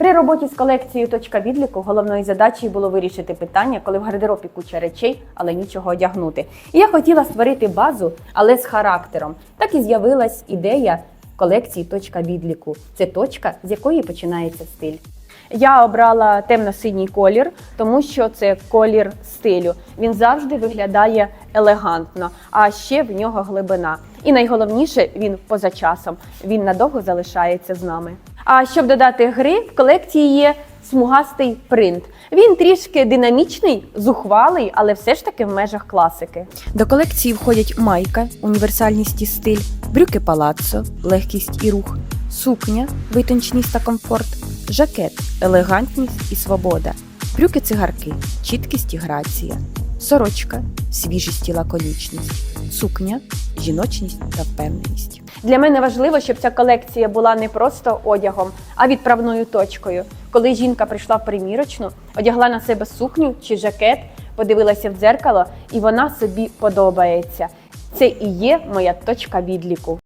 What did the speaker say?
При роботі з колекцією точка відліку головною задачею було вирішити питання, коли в гардеробі куча речей, але нічого одягнути. І я хотіла створити базу, але з характером. Так і з'явилась ідея колекції точка відліку. Це точка, з якої починається стиль. Я обрала темно-синій колір, тому що це колір стилю. Він завжди виглядає елегантно, а ще в нього глибина. І найголовніше, він поза часом. Він надовго залишається з нами. А щоб додати гри, в колекції є смугастий принт. Він трішки динамічний, зухвалий, але все ж таки в межах класики. До колекції входять майка, універсальність і стиль, брюки палаццо, легкість і рух, сукня, витонченість та комфорт, жакет, елегантність і свобода, брюки цигарки, чіткість і грація, сорочка, свіжість і лаконічність, сукня, жіночність та впевненість. Для мене важливо, щоб ця колекція була не просто одягом, а відправною точкою. Коли жінка прийшла в примірочну, одягла на себе сукню чи жакет, подивилася в дзеркало, і вона собі подобається. Це і є моя точка відліку.